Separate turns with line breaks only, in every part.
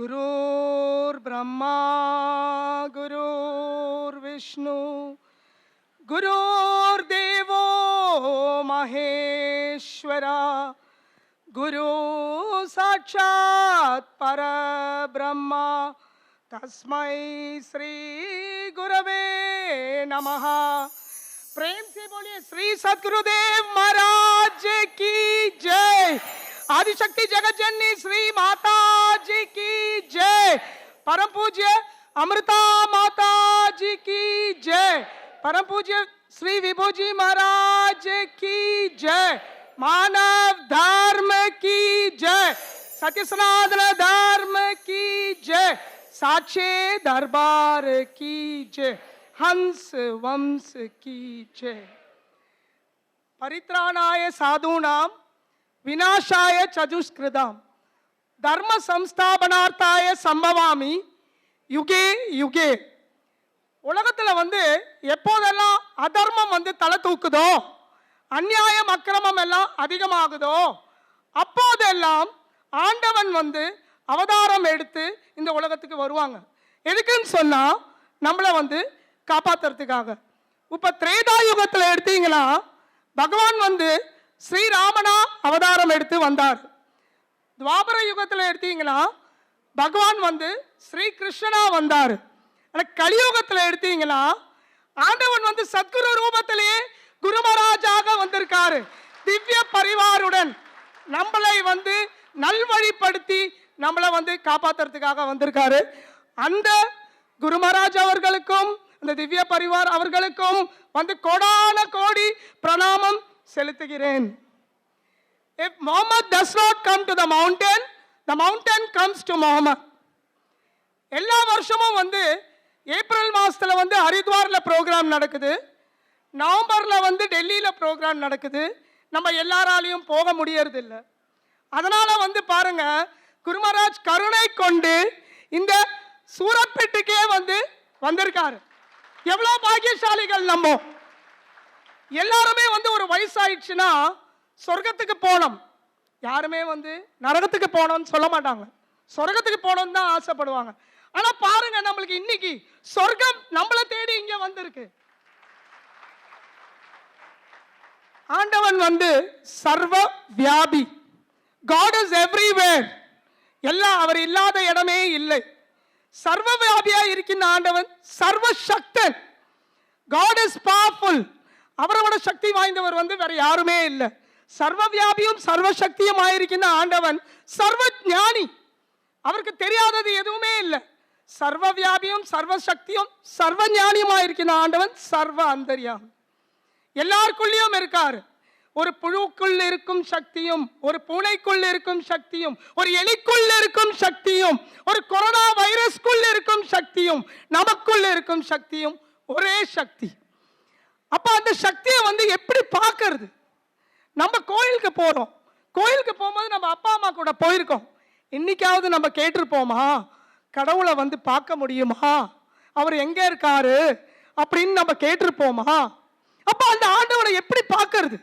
गुरुर्ब्रह्मा गुरुर्विष्णु गुरुर्देवो महेश्वरा, गुरु साक्षात् परब्रह्मा, तस्मै श्री गुरवे नमः। प्रेम से बोलिए, श्री सदगुरुदेव महाराज की जय। आदिशक्ति जगत जननी श्री माता जी की जय। परम पूज्य अमृता माता जी की जय। परम पूज्य श्री विभू जी महाराज की जय। मानव धर्म की जय। सत्य सनातन धर्म की जय। साक्षी दरबार की जय। हंस वंश की जय। परित्राणाय साधूनां வினாஷாய சதுஷ்கிருதம். தர்ம சம்ஸ்தாபனார்த்தாய சம்பவாமி. UK UK. உலகத்தில் வந்து எப்போதெல்லாம் அதர்மம் வந்து தலை தூக்குதோ அந்நியாயம் அக்கிரமம் எல்லாம் அதிகமாகுதோ அப்போதெல்லாம் ஆண்டவன் வந்து அவதாரம் எடுத்து இந்த உலகத்துக்கு வருவாங்க. எதுக்குன்னு சொன்னால் நம்மளை வந்து காப்பாற்றுறதுக்காக இப்போ திரேதா யுகத்தில் எடுத்தீங்கன்னா பகவான் வந்து ஸ்ரீராமனா அவதாரம் எடுத்து வந்தார். துவாபர யுகத்தில் எடுத்தீங்கன்னா பகவான் வந்து ஸ்ரீ கிருஷ்ணனா வந்தார். ஆனால் கலியுகத்தில் எடுத்தீங்கன்னா ஆண்டவன் வந்து சத்குரு ரூபத்திலேயே குருமராஜாக வந்திருக்காரு. திவ்ய பரிவாருடன் நம்மளை வந்து நல்வழிப்படுத்தி நம்மளை வந்து காப்பாத்துறதுக்காக வந்திருக்காரு. அந்த குருமராஜ் அவர்களுக்கும் அந்த திவ்ய பரிவார் அவர்களுக்கும் வந்து கோடான கோடி பிரணாமம் செலுத்துகிறேன். If Muhammad does not come to the mountain the mountain comes to Muhammad. எல்லா வருஷமும் வந்து ஏப்ரல் மாதத்தில் வந்து ஹரித்வாரில் ப்ரோக்ராம் நடக்குது. நவம்பரில் வந்து டெல்லியில் ப்ரோக்ராம் நடக்குது. நம்ம எல்லாராலையும் போக முடியறது அதனால் வந்து பாருங்க குருமராஜ் கருணை கொண்டு இந்த சூரப்பேட்டுக்கே வந்து வந்திருக்காரு. எவ்வளோ பாக்கியசாலிகள் நம்ம. எல்லாருமே வந்து ஒரு வயசாயிடுச்சுன்னா சொர்க்கத்துக்கு போனோம் யாருமே வந்து நரகத்துக்கு போனோம்னு சொல்ல மாட்டாங்க. சொர்க்கத்துக்கு போனோம்னு தான் ஆசைப்படுவாங்க. ஆனா பாருங்க நம்மளுக்கு இன்னைக்கு சொர்க்கம் நம்மளை தேடி இங்க வந்திருக்கு. ஆண்டவன் வந்து சர்வ வியாபி. காட் இஸ் எவ்ரிவேர் எல்லாம் அவர் இல்லாத இடமே இல்லை. சர்வ வியாபியா இருக்கின்ற ஆண்டவன் சர்வ சக்தன் காட் இஸ் பவர்ஃபுல் அவரோட சக்தி வாய்ந்தவர் வந்து வேற யாருமே இல்லை. சர்வ வியாபியும் சர்வ சக்தியும் ஆயிருக்கின்ற ஆண்டவன் சர்வ ஞானி அவருக்கு தெரியாதது எதுவுமே இல்லை. சர்வ வியாபியும் சர்வ சக்தியும் சர்வ ஞானியுமா இருக்கின்ற ஆண்டவன் சர்வ அந்தரியாம். எல்லாருக்குள்ளேயும் இருக்கார். ஒரு புழுக்குள் இருக்கும் சக்தியும் ஒரு பூனைக்குள் இருக்கும் சக்தியும் ஒரு எலிக்குள் இருக்கும் சக்தியும் ஒரு கொரோனா வைரஸ்க்குள் இருக்கும் சக்தியும் நமக்குள் இருக்கும் சக்தியும் ஒரே சக்தி. அப்போ அந்த சக்தியை வந்து எப்படி பார்க்கறது? நம்ம கோயிலுக்கு போகிறோம் கோயிலுக்கு போகும்போது நம்ம அப்பா அம்மா கூட போயிருக்கோம். இன்னைக்காவது நம்ம கேட்டிருப்போமா? கடவுளை வந்து பார்க்க முடியுமா? அவர் எங்கே இருக்காரு? அப்படின்னு நம்ம கேட்டிருப்போமா? அப்போ அந்த ஆண்டவரை எப்படி பார்க்கறது?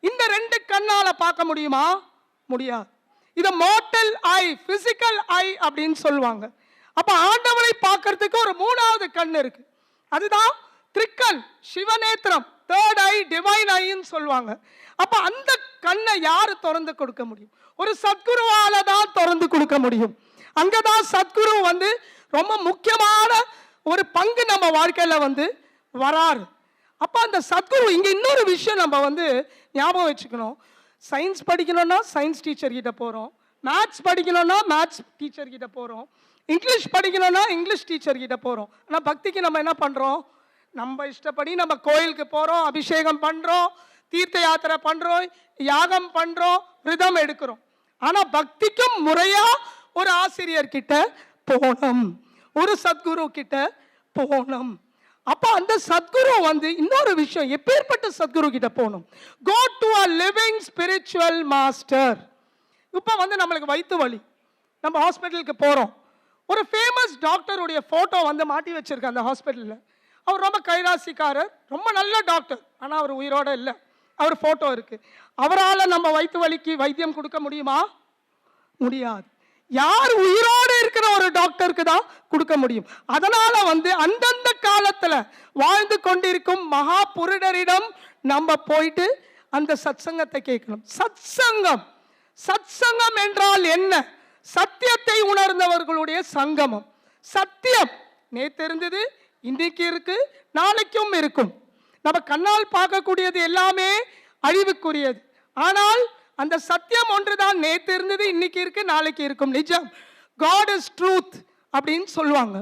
இந்த ரெண்டு கண்ணால் பார்க்க முடியுமா? முடியாது. இதை மோட்டல் ஐ பிசிக்கல் ஐ அப்படின்னு சொல்லுவாங்க. அப்போ ஆண்டவரை பார்க்கறதுக்கு ஒரு மூணாவது கண் இருக்கு. அதுதான் திரிக்கண் சிவநேத்திரம் தேர்ட் ஐ டிவைன் ஐன்னு சொல்லுவாங்க. அப்போ அந்த கண்ணை யார் திறந்து கொடுக்க முடியும்? ஒரு சத்குருவால தான் திறந்து கொடுக்க முடியும். அங்கே தான் சத்குரு வந்து ரொம்ப முக்கியமான ஒரு பங்கு நம்ம வாழ்க்கையில் வந்து வராரு. அப்போ அந்த சத்குரு இங்கே இன்னொரு விஷயம் நம்ம வந்து ஞாபகம் வச்சுக்கணும். சயின்ஸ் படிக்கணும்னா சயின்ஸ் டீச்சர் கிட்ட போகிறோம் மேத்ஸ் படிக்கணும்னா மேத்ஸ் டீச்சர் கிட்ட போகிறோம் இங்கிலீஷ் படிக்கணும்னா இங்கிலீஷ் டீச்சர் கிட்ட போகிறோம் ஆனால் பக்திக்கு நம்ம என்ன பண்ணுறோம் நம்ம இஷ்டப்படி நம்ம கோயிலுக்கு போகிறோம் அபிஷேகம் பண்ணுறோம் தீர்த்த யாத்திரை பண்ணுறோம் யாகம் பண்ணுறோம் விரதம் எடுக்கிறோம். ஆனால் பக்திக்கும் முறையாக ஒரு ஆசிரியர் கிட்ட போகணும் ஒரு சத்குரு கிட்ட போகணும். அப்போ அந்த சத்குரு வந்து இன்னொரு விஷயம் எப்பேற்பட்ட சத்குரு கிட்ட போகணும்? Go to a living spiritual master இப்போ வந்து நம்மளுக்கு வயிற்று வலி. நம்ம ஹாஸ்பிட்டலுக்கு போகிறோம் ஒரு ஃபேமஸ் டாக்டருடைய ஃபோட்டோ வந்து மாட்டி வச்சுருக்கேன் அந்த ஹாஸ்பிட்டலில் அவர் ரொம்ப கைராசிக்காரர் ரொம்ப நல்ல டாக்டர் ஆனால் அவர் உயிரோடு இல்லை. அவர் ஃபோட்டோ இருக்குது அவரால் நம்ம வயிற்று வலிக்கு வைத்தியம் கொடுக்க முடியுமா? முடியாது. யார் உயிரோடு இருக்கிற ஒரு டாக்டருக்கு தான் கொடுக்க முடியும். அதனால வந்து அந்தந்த காலத்தில் வாழ்ந்து கொண்டிருக்கும் மகா புருடரிடம் நம்ம போயிட்டு அந்த சத்சங்கத்தை கேட்கணும். சத்சங்கம். சத்சங்கம் என்றால் என்ன? சத்தியத்தை உணர்ந்தவர்களுடைய சங்கமம். சத்தியம். நேற்று இருந்தது இன்றைக்கு இருக்கு நாளைக்கும் இருக்கும். நம்ம கண்ணால் பார்க்கக்கூடியது எல்லாமே அழிவுக்குரியது. ஆனால் அந்த சத்தியம் ஒன்றுதான் நேத்து இருந்தது இன்னைக்கு இருக்கு நாளைக்கு இருக்கும். நிஜம். காட் இஸ் ட்ரூத் அப்படின்னு சொல்லுவாங்க.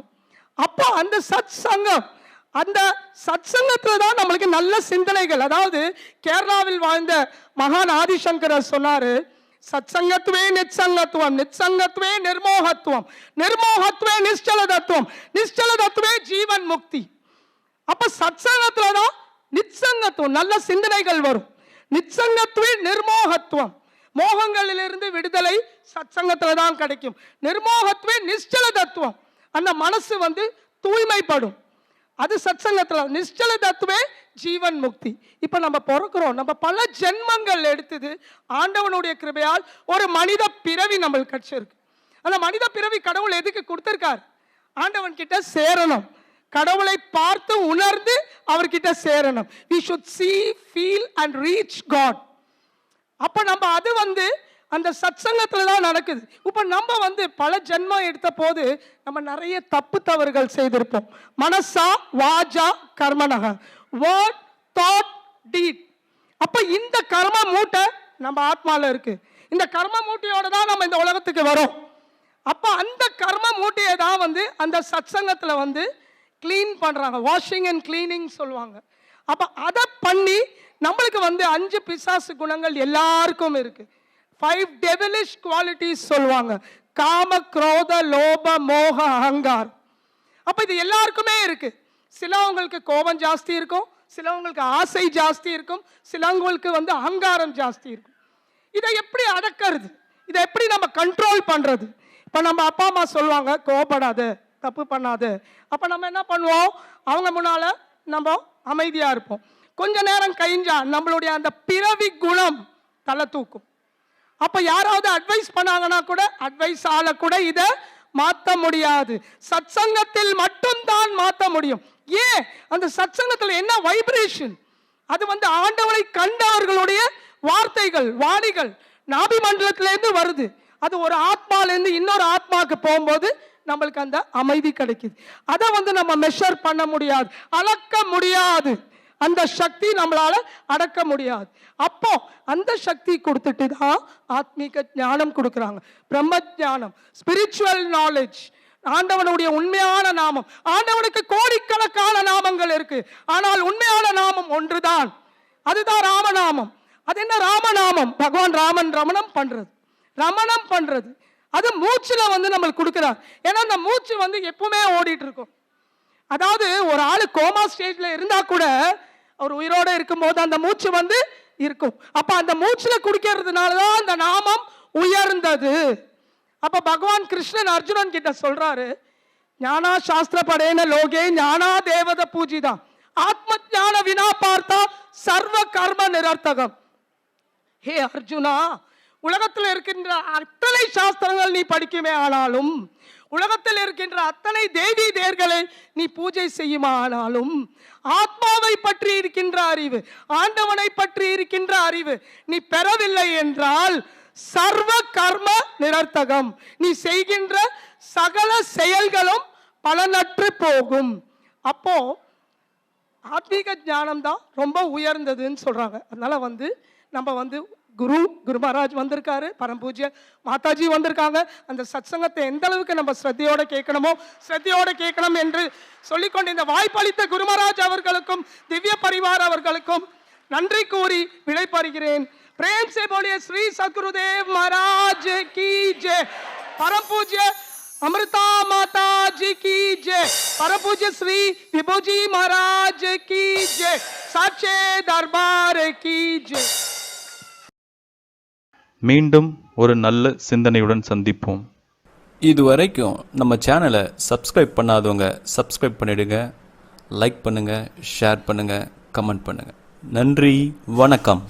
அப்போ அந்த சத் சங்கம் அந்த சத் சங்கத்தில் தான் நம்மளுக்கு நல்ல சிந்தனைகள். அதாவது கேரளாவில் வாழ்ந்த மகான் ஆதிசங்கரர் சொன்னாரு సత్సంగత్వే నిత్సంగత్వం నిత్సంగత్వే నిర్మోహత్వం నిర్మోహత్వే நிச்சலதத்துவம் நிச்சலதத்துவே ஜீவன் முக்தி. அப்ப சத்சங்கத்துல தான் நிச்சங்கத்துவம் நல்ல சிந்தனைகள் வரும். நிச்சங்கத்துவே நிர்மோகத்துவம். மோகங்களிலிருந்து விடுதலை சத்சங்கத்தில் தான் கிடைக்கும். நிர்மோகத்துவே நிச்சல தத்துவம் அந்த மனசு வந்து தூய்மைப்படும். அது சத்சங்கத்தில் நிശ്ചல தத்துவே ஜீவன் முக்தி. இப்போ நம்ம பிறக்கிறோம் நம்ம பல ஜென்மங்கள் எடுத்தது ஆண்டவனுடைய கிருபையால் ஒரு மனித பிறவி நம்மளுக்கு கிடச்சிருக்கு. அந்த மனித பிறவி கடவுள் எதுக்கு கொடுத்துருக்கார்? ஆண்டவன் கிட்ட சேரணும். கடவுளை பார்த்து உணர்ந்து அவர்கிட்ட சேரணும். We should see feel and reach God அப்போ நம்ம அது வந்து அந்த சத்சங்கத்துல தான் நடக்குது. இப்போ நம்ம வந்து பல ஜென்மம் எடுத்த போது நம்ம நிறைய தப்பு தவறுகள் செய்திருப்போம். மனசா வாஜா கர்மனக. வேர்ட் தாட் டீட் அப்போ இந்த கர்ம மூட்டை நம்ம ஆத்மாவில் இருக்கு. இந்த கர்ம மூட்டையோட தான் நம்ம இந்த உலகத்துக்கு வரோம். அப்போ அந்த கர்ம மூட்டையை தான் வந்து அந்த சத்சங்கத்துல வந்து க்ளீன் பண்ணுறாங்க வாஷிங் அண்ட் க்ளீனிங் சொல்லுவாங்க. அப்போ அதை பண்ணி நம்மளுக்கு வந்து அஞ்சு பிசாசு குணங்கள் எல்லாருக்கும் இருக்குது ஃபைவ் டெவலிஷ் குவாலிட்டிஸ் சொல்லுவாங்க. காம குரோத லோப மோக அகங்கார். அப்போ இது எல்லாருக்குமே இருக்கு. சிலவங்களுக்கு கோபம் ஜாஸ்தி இருக்கும். சிலவங்களுக்கு ஆசை ஜாஸ்தி இருக்கும். சிலவங்களுக்கு வந்து அகங்காரம் ஜாஸ்தி இருக்கும். இதை எப்படி அடக்கிறது? இதை எப்படி நம்ம கண்ட்ரோல் பண்ணுறது இப்போ நம்ம அப்பா அம்மா சொல்லுவாங்க கோபப்படாத தப்பு பண்ணாத. அப்போ நம்ம என்ன பண்ணுவோம்? அவங்க முன்னால் நம்ம அமைதியாக இருப்போம். கொஞ்ச நேரம் கழிஞ்சா நம்மளுடைய அந்த பிறவி குணம் தலை தூக்கும். அப்போ யாராவது அட்வைஸ் பண்ணாங்கன்னா கூட அட்வைஸ் ஆள கூட இதை மாற்ற முடியாது. சத்சங்கத்தில் மட்டும்தான் மாற்ற முடியும். ஏன்? அந்த சத்சங்கத்தில் என்ன வைப்ரேஷன் அது வந்து ஆண்டவரை கண்டவர்களுடைய வார்த்தைகள் வாணிகள் நாபி மண்டலத்திலேருந்து வருது. அது ஒரு ஆத்மாலேருந்து இன்னொரு ஆத்மாக்கு போகும்போது நம்மளுக்கு அந்த அமைதி கிடைக்குது. அதை வந்து நம்ம மெஷர் பண்ண முடியாது. அளக்க முடியாது. அந்த சக்தி நம்மளால அடக்க முடியாது. அப்போ அந்த சக்தி கொடுத்துட்டு தான் ஆத்மீக ஞானம் கொடுக்குறாங்க. பிரம்ம ஞானம் ஸ்பிரிச்சுவல் நாலேஜ் ஆண்டவனுடைய உண்மையான நாமம். ஆண்டவனுக்கு கோடிக்கணக்கான நாமங்கள் இருக்கு. ஆனால் உண்மையான நாமம் ஒன்றுதான். அதுதான் ராமநாமம். அது என்ன ராமநாமம்? பகவான் ராமன் ரமணம் பண்றது. ரமணம் பண்றது. அது மூச்சுல வந்து நம்மளுக்கு கொடுக்குறார். ஏன்னா அந்த மூச்சு வந்து எப்பவுமே ஓடிட்டு இருக்கும். அதாவது ஒரு ஆள் கோமா ஸ்டேஜில் இருந்தால் கூட அவர் உயிரோட இருக்கும்போது அந்த மூச்சு வந்து இருக்கும். அப்ப அந்த மூச்சுல குடிக்கிறதுனால தான் அந்த நாமம் உயர்ந்தது. அப்ப பகவான் கிருஷ்ணன் அர்ஜுனன் கிட்ட சொல்றாரு ஞானா சாஸ்திர படேன லோகே ஞானா தேவத பூஜிதம் ஆத்ம ஞான வினா பார்த்தா சர்வ கர்ம நிரர்த்தகம். ஹே அர்ஜுனா உலகத்தில் இருக்கின்ற அத்தனை சாஸ்திரங்கள் நீ படிக்குமே ஆனாலும் உலகத்தில் இருக்கின்ற அத்தனை தேவி தேர்களை நீ பூஜை செய்யுமானாலும் ஆத்மாவை பற்றி இருக்கின்ற அறிவு ஆண்டவனை பற்றி இருக்கின்ற அறிவு நீ பெறவில்லை என்றால் சர்வ கர்ம நிரர்த்தகம். நீ செய்கின்ற சகல செயல்களும் பலனற்று போகும். அப்போ ஆத்மீக ஞானம் தான் ரொம்ப உயர்ந்ததுன்னு சொல்றாங்க. அதனால வந்து நம்ம வந்து குரு குரு மகாராஜ் வந்திருக்காரு பரம்பூஜ்ய மாதாஜி வந்திருக்காங்க. அந்த சத்சங்கத்தை எந்த அளவுக்கு நம்ம ஸ்ரத்தையோட கேட்கணுமோ ஸ்ரத்தையோட கேட்கணும் என்று சொல்லிக்கொண்டு இந்த வாய்ப்பளித்த குரு மகாராஜ் அவர்களுக்கும் திவ்ய பரிவார் அவர்களுக்கும் நன்றி கூறி விடைபறுகிறேன். பிரேம் சே ஸ்ரீ சத்குருதேவ் மகாராஜ் கி ஜே. பரம்பூஜ்ய அமிர்தா மாதா ஜி கி ஜே. பரபூஜ்ய ஸ்ரீ விபூஜி மகாராஜ் கி ஜே. சாட்சே தர்பார் கி ஜே.
மீண்டும் ஒரு நல்ல சிந்தனையுடன் சந்திப்போம்.
இதுவரைக்கும் நம்ம சேனலை சப்ஸ்கிரைப் பண்ணாதவங்க சப்ஸ்கிரைப் பண்ணிடுங்க. லைக் பண்ணுங்கள் ஷேர் பண்ணுங்கள் கமெண்ட் பண்ணுங்கள் நன்றி வணக்கம்.